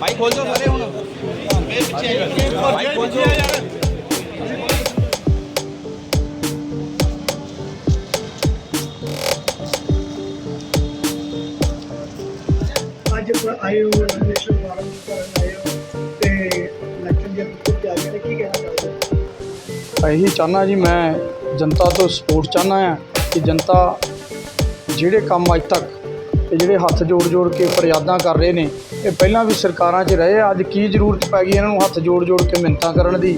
ਭਾਈ ਖੋਲ ਦੋ ਸਾਰੇ ਹੁਣ। ਭਾਈ ਖੋਲ। ਦੋ ਅੱਜ ਆਪਾਂ ਆਏ ਹੋ ਨੈਸ਼ਨਲ ਫਾਰਮ ਕਰਨ ਆਏ ਹੋ ਤੇ ਇਲੈਕਸ਼ਨ ਦੇ ਵਿੱਚ ਤਿਆਰੀਆਂ ਨੇ ਕੀ ਕਹਿਣਾ ਚਾਹੁੰਦੇ ਇਹੀ ਚਾਹਨਾ ਜੀ ਮੈਂ ਜਨਤਾ ਤੋਂ ਸਪੋਰਟ ਚਾਹਨਾ ਆ ਕਿ ਜਨਤਾ ਜਿਹੜੇ ਕੰਮ ਅੱਜ ਤੱਕ ਇਹ ਜਿਹੜੇ ਹੱਥ ਜੋੜ ਜੋੜ ਕੇ ਫਰਿਆਦਾਂ ਕਰ ਰਹੇ ਨੇ, ਇਹ ਪਹਿਲਾਂ ਵੀ ਸਰਕਾਰਾਂ 'ਚ ਰਹੇ ਆ, ਅੱਜ ਕੀ ਜ਼ਰੂਰਤ ਪੈ ਗਈ ਇਹਨਾਂ ਨੂੰ ਹੱਥ ਜੋੜ ਜੋੜ ਕੇ ਮਿੰਨਤਾਂ ਕਰਨ ਦੀ?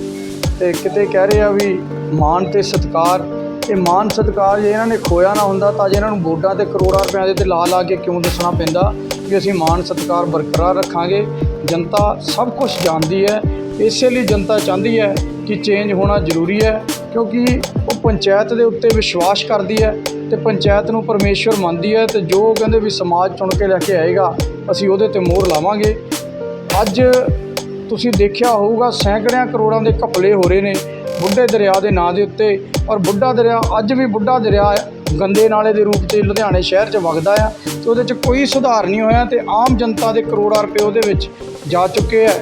ਤੇ ਕਿਤੇ ਕਹਿ ਰਹੇ ਆ ਵੀ ਮਾਣ ਤੇ ਸਤਕਾਰ, ਇਹ ਮਾਣ ਸਤਕਾਰ ਜੇ ਇਹਨਾਂ ਨੇ ਖੋਇਆ ਨਾ ਹੁੰਦਾ ਤਾਂ ਜੇ ਇਹਨਾਂ ਨੂੰ ਵੋਟਾਂ ਤੇ ਕਰੋੜਾਂ ਰੁਪਏ ਦੇ ਤੇ ਲਾ ਲਾ ਕੇ ਕਿਉਂ ਦੱਸਣਾ ਪੈਂਦਾ ਕਿ ਅਸੀਂ ਮਾਣ ਸਤਕਾਰ ਬਰਕਰਾਰ ਰੱਖਾਂਗੇ? ਜਨਤਾ ਸਭ ਕੁਝ ਜਾਣਦੀ ਹੈ, ਇਸੇ ਲਈ ਜਨਤਾ ਚਾਹੁੰਦੀ ਹੈ ਕਿ ਚੇਂਜ ਹੋਣਾ ਜ਼ਰੂਰੀ ਹੈ, ਕਿਉਂਕਿ ਉਹ ਪੰਚਾਇਤ ਦੇ ਉੱਤੇ ਵਿਸ਼ਵਾਸ ਕਰਦੀ ਹੈ ਤੇ ਪੰਚਾਇਤ ਨੂੰ ਪਰਮੇਸ਼ਵਰ ਮੰਨਦੀ ਹੈ ਤੇ ਜੋ ਕਹਿੰਦੇ ਵੀ ਸਮਾਜ ਚੁਣ ਕੇ ਲੈ ਕੇ ਆਏਗਾ, ਅਸੀਂ ਉਹਦੇ ਤੇ ਮੋਹਰ ਲਾਵਾਂਗੇ। ਅੱਜ ਤੁਸੀਂ ਦੇਖਿਆ ਹੋਊਗਾ, ਸੈਂਕੜਿਆਂ ਕਰੋੜਾਂ ਦੇ ਘਪਲੇ ਹੋ ਰਹੇ ਨੇ ਬੁੱਢੇ ਦਰਿਆ ਦੇ ਨਾਂ ਦੇ ਉੱਤੇ ਔਰ ਬੁੱਢਾ ਦਰਿਆ ਅੱਜ ਵੀ ਬੁੱਢਾ ਦਰਿਆ ਗੰਦੇ ਨਾਲੇ ਦੇ ਰੂਪ 'ਚ ਲੁਧਿਆਣੇ ਸ਼ਹਿਰ 'ਚ ਵਗਦਾ ਆ ਤੇ ਉਹਦੇ 'ਚ ਕੋਈ ਸੁਧਾਰ ਨਹੀਂ ਹੋਇਆ ਤੇ ਆਮ ਜਨਤਾ ਦੇ ਕਰੋੜਾਂ ਰੁਪਏ ਉਹਦੇ ਵਿੱਚ ਜਾ ਚੁੱਕੇ ਆ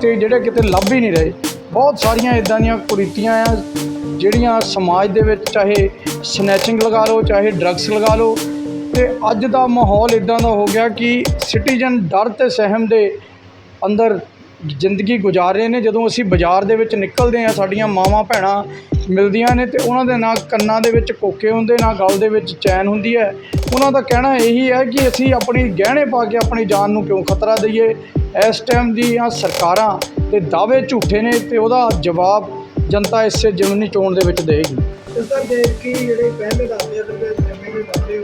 ਤੇ ਜਿਹੜੇ ਕਿਤੇ ਲੱਭ ਹੀ ਨਹੀਂ ਰਹੇ। ਬਹੁਤ ਸਾਰੀਆਂ ਇਦਾਂ ਦੀਆਂ ਕੁਰੀਤੀਆਂ ਆ, ਜਿਹੜੀਆਂ ਸਮਾਜ ਦੇ ਵਿੱਚ ਚਾਹੇ ਸਨੈਚਿੰਗ ਲਗਾ ਲਓ, ਚਾਹੇ ਡਰੱਗਸ ਲਗਾ ਲਓ, ਤੇ ਅੱਜ ਦਾ ਮਾਹੌਲ ਇਦਾਂ ਦਾ ਹੋ ਗਿਆ ਕਿ ਸਿਟੀਜ਼ਨ ਡਰ ਤੇ ਸਹਿਮ ਦੇ ਅੰਦਰ ਜ਼ਿੰਦਗੀ ਗੁਜ਼ਾਰ ਰਹੇ ਨੇ। ਜਦੋਂ ਅਸੀਂ ਬਾਜ਼ਾਰ ਦੇ ਵਿੱਚ ਨਿਕਲਦੇ ਆ ਸਾਡੀਆਂ ਮਾਵਾਂ ਭੈਣਾਂ ਮਿਲਦੀਆਂ ਨੇ ਤੇ ਉਹਨਾਂ ਦੇ ਨਾਲ ਕੰਨਾਂ ਦੇ ਵਿੱਚ ਕੋਕੇ ਹੁੰਦੇ, ਨਾ ਗਲ ਦੇ ਵਿੱਚ ਚੈਨ ਹੁੰਦੀ ਹੈ। ਉਹਨਾਂ ਦਾ ਕਹਿਣਾ ਇਹੀ ਹੈ ਕਿ ਅਸੀਂ ਆਪਣੀ ਗਹਿਣੇ ਪਾ ਕੇ ਆਪਣੀ ਜਾਨ ਨੂੰ ਕਿਉਂ ਖਤਰਾ ਦਈਏ? ਇਸ ਟਾਈਮ ਦੀਆਂ ਸਰਕਾਰਾਂ ਦੇ ਦਾਅਵੇ ਝੂਠੇ ਨੇ ਤੇ ਉਹਦਾ ਜਵਾਬ ਜਨਤਾ ਇਸੇ ਜਿਮਨੀ ਚੋਣ ਦੇ ਵਿੱਚ ਦੇਗੀ ਇਸ ਦਾ ਦੇਖ ਕੇ ਜਿਹੜੇ ਪਹਿਲੇ ਦੱਸਦੇ ਆ ਜਿਵੇਂ ਦੇ ਦੱਸਦੇ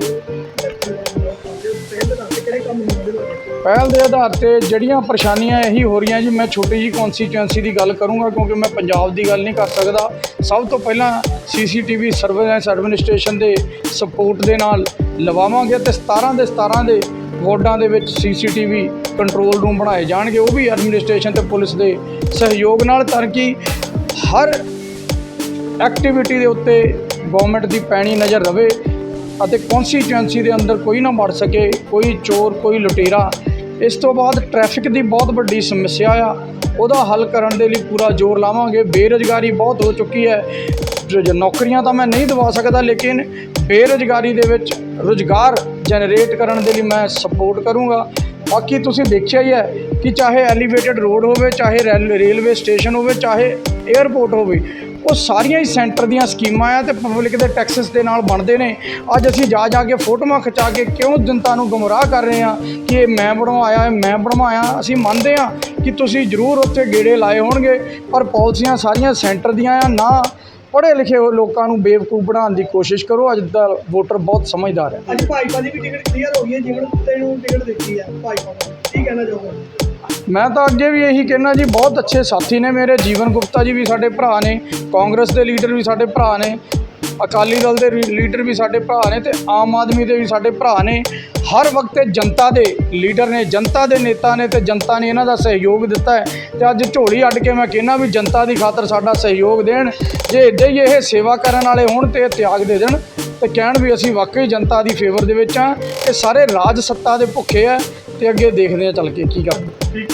ਪਹਿਲ ਦੇ ਆਧਾਰ ਤੇ ਜਿਹੜੀਆਂ ਪਰੇਸ਼ਾਨੀਆਂ ਇਹੀ ਹੋ ਰਹੀਆਂ ਜੀ, ਮੈਂ ਛੋਟੀ ਜੀ ਕਨਸਟੀਚੁਐਂਸੀ ਦੀ ਗੱਲ ਕਰੂੰਗਾ ਕਿਉਂਕਿ ਮੈਂ ਪੰਜਾਬ ਦੀ ਗੱਲ ਨਹੀਂ ਕਰ ਸਕਦਾ। ਸਭ ਤੋਂ ਪਹਿਲਾਂ ਸੀਸੀਟੀਵੀ ਸਰਵੇਲੈਂਸ ਐਡਮਿਨਿਸਟ੍ਰੇਸ਼ਨ ਦੇ ਸਪੋਰਟ ਦੇ ਨਾਲ ਲਵਾਵਾਂਗੇ ਤੇ 17 ਦੇ 17 ਦੇ ਵਾਰਡਾਂ ਦੇ ਵਿੱਚ ਸੀਸੀਟੀਵੀ ਕੰਟਰੋਲ ਰੂਮ ਬਣਾਏ ਜਾਣਗੇ। ਉਹ ਵੀ ਐਡਮਿਨਿਸਟ੍ਰੇਸ਼ਨ ਤੇ ਪੁਲਿਸ ਦੇ ਸਹਿਯੋਗ ਨਾਲ, ਤਾਂ ਕਿ ਹਰ ਐਕਟੀਵਿਟੀ ਦੇ ਉੱਤੇ ਗਵਰਨਮੈਂਟ ਦੀ ਪੈਣੀ ਨਜ਼ਰ ਰਵੇ ਅਤੇ ਕਨਸਟੀਚੁਐਂਸੀ ਦੇ ਅੰਦਰ ਕੋਈ ਨਾ ਵੜ ਸਕੇ, ਕੋਈ ਚੋਰ, ਕੋਈ ਲੁਟੇਰਾ ਇਸ ਤੋਂ ਬਾਅਦ ਟ੍ਰੈਫਿਕ ਦੀ ਬਹੁਤ ਵੱਡੀ ਸਮੱਸਿਆ ਆ। ਉਹਦਾ ਹੱਲ ਕਰਨ ਦੇ ਲਈ ਪੂਰਾ ਜ਼ੋਰ ਲਾਵਾਂਗੇ। ਬੇਰੁਜ਼ਗਾਰੀ ਬਹੁਤ ਹੋ ਚੁੱਕੀ ਹੈ। ਨੌਕਰੀਆਂ ਤਾਂ ਮੈਂ ਨਹੀਂ ਦਵਾ ਸਕਦਾ, ਲੇਕਿਨ ਬੇਰੁਜ਼ਗਾਰੀ ਦੇ ਵਿੱਚ ਰੁਜ਼ਗਾਰ ਜਨਰੇਟ ਕਰਨ ਦੇ ਲਈ ਮੈਂ ਸਪੋਰਟ ਕਰੂੰਗਾ। ਬਾਕੀ ਤੁਸੀਂ ਦੇਖਿਆ ਹੀ ਹੈ ਕਿ ਚਾਹੇ ਐਲੀਵੇਟਡ ਰੋਡ ਹੋਵੇ, ਚਾਹੇ ਰੈਲ- ਰੇਲਵੇ ਸਟੇਸ਼ਨ ਹੋਵੇ, ਚਾਹੇ 에ਅਰਪੋਰਟ ਹੋਵੇ ਉਹ ਸਾਰੀਆਂ ਹੀ ਸੈਂਟਰ ਦੀਆਂ ਸਕੀਮਾਂ ਆ ਤੇ ਪਬਲਿਕ ਦੇ ਟੈਕਸਸ ਦੇ ਨਾਲ ਬਣਦੇ ਨੇ। ਅੱਜ ਅਸੀਂ ਜਾ ਜਾ ਕੇ ਫੋਟੋਆਂ ਖਿਚਾ ਕੇ ਕਿਉਂ ਜਨਤਾ ਨੂੰ ਗੁੰਮਰਾਹ ਕਰ ਰਹੇ ਆ ਕਿ ਇਹ ਮੈਂ ਬਣਵਾਇਆ ਮੈਂ ਬਣਵਾਇਆ? ਅਸੀਂ ਮੰਨਦੇ ਆ ਕਿ ਤੁਸੀਂ ਜ਼ਰੂਰ ਉੱਥੇ ਗੇੜੇ ਲਾਏ ਹੋਣਗੇ, ਪਰ ਪਾਲਿਸੀਆਂ ਸਾਰੀਆਂ ਸੈਂਟਰ ਦੀਆਂ ਆ। ਨਾ ਪੜ੍ਹੇ ਲਿਖੇ ਹੋਏ ਲੋਕਾਂ ਨੂੰ ਬੇਵਕੂਫ ਬਣਾਉਣ ਦੀ ਕੋਸ਼ਿਸ਼ ਕਰੋ। ਅੱਜ ਦਾ ਵੋਟਰ ਬਹੁਤ ਸਮਝਦਾਰ ਹੈ। ਅੱਜ ਭਾਜਪਾ ਦੀ ਵੀ ਟਿਕਟ ਕਲੀਅਰ ਹੋ ਗਈ ਹੈ ਜੀਵਨ ਕੁੱਤੇ ਟਿਕਟ ਦਿੱਤੀ ਹੈ ਭਾਜਪਾ ਕੀ ਕਹਿਣਾ ਚਾਹੋਗੇ? ਮੈਂ ਤਾਂ ਅੱਗੇ ਵੀ ਇਹੀ ਕਹਿਣਾ ਜੀ, ਬਹੁਤ ਅੱਛੇ ਸਾਥੀ ਨੇ ਮੇਰੇ, ਜੀਵਨ ਗੁਪਤਾ ਜੀ ਵੀ ਸਾਡੇ ਭਰਾ ਨੇ, ਕਾਂਗਰਸ ਦੇ ਲੀਡਰ ਵੀ ਸਾਡੇ ਭਰਾ ਨੇ, ਅਕਾਲੀ ਦਲ ਦੇ ਲੀਡਰ ਵੀ ਸਾਡੇ ਭਰਾ ਨੇ ਤੇ ਆਮ ਆਦਮੀ ਦੇ ਵੀ ਸਾਡੇ ਭਰਾ ਨੇ। ਹਰ ਵਕਤ ਇਹ ਜਨਤਾ ਦੇ ਲੀਡਰ ਨੇ, ਜਨਤਾ ਦੇ ਨੇਤਾ ਨੇ ਤੇ ਜਨਤਾ ਨੇ ਇਹਨਾਂ ਦਾ ਸਹਿਯੋਗ ਦਿੱਤਾ ਹੈ। ਤੇ ਅੱਜ ਝੋਲੀ ਅੱਡ ਕੇ ਮੈਂ ਕਹਿਣਾ ਵੀ ਜਨਤਾ ਦੀ ਖਾਤਰ ਸਾਡਾ ਸਹਿਯੋਗ ਦੇਣ, ਜੇ ਇੱਦਾਂ ਹੀ ਇਹ ਸੇਵਾ ਕਰਨ ਵਾਲੇ ਹੋਣ ਤੇ ਇਹ ਤਿਆਗ ਦੇ ਦੇਣ, ਤੇ ਕਹਿਣ ਵੀ ਅਸੀਂ ਵਾਕਈ ਜਨਤਾ ਦੀ ਫੇਵਰ ਦੇ ਵਿੱਚ ਆ ਇਹ ਸਾਰੇ ਰਾਜ ਸੱਤਾ ਦੇ ਭੁੱਖੇ ਆ ਤੇ ਅੱਗੇ ਦੇਖਦੇ ਆ ਚੱਲ ਕੇ ਕੀ ਕਰਦੇ ਠੀਕ।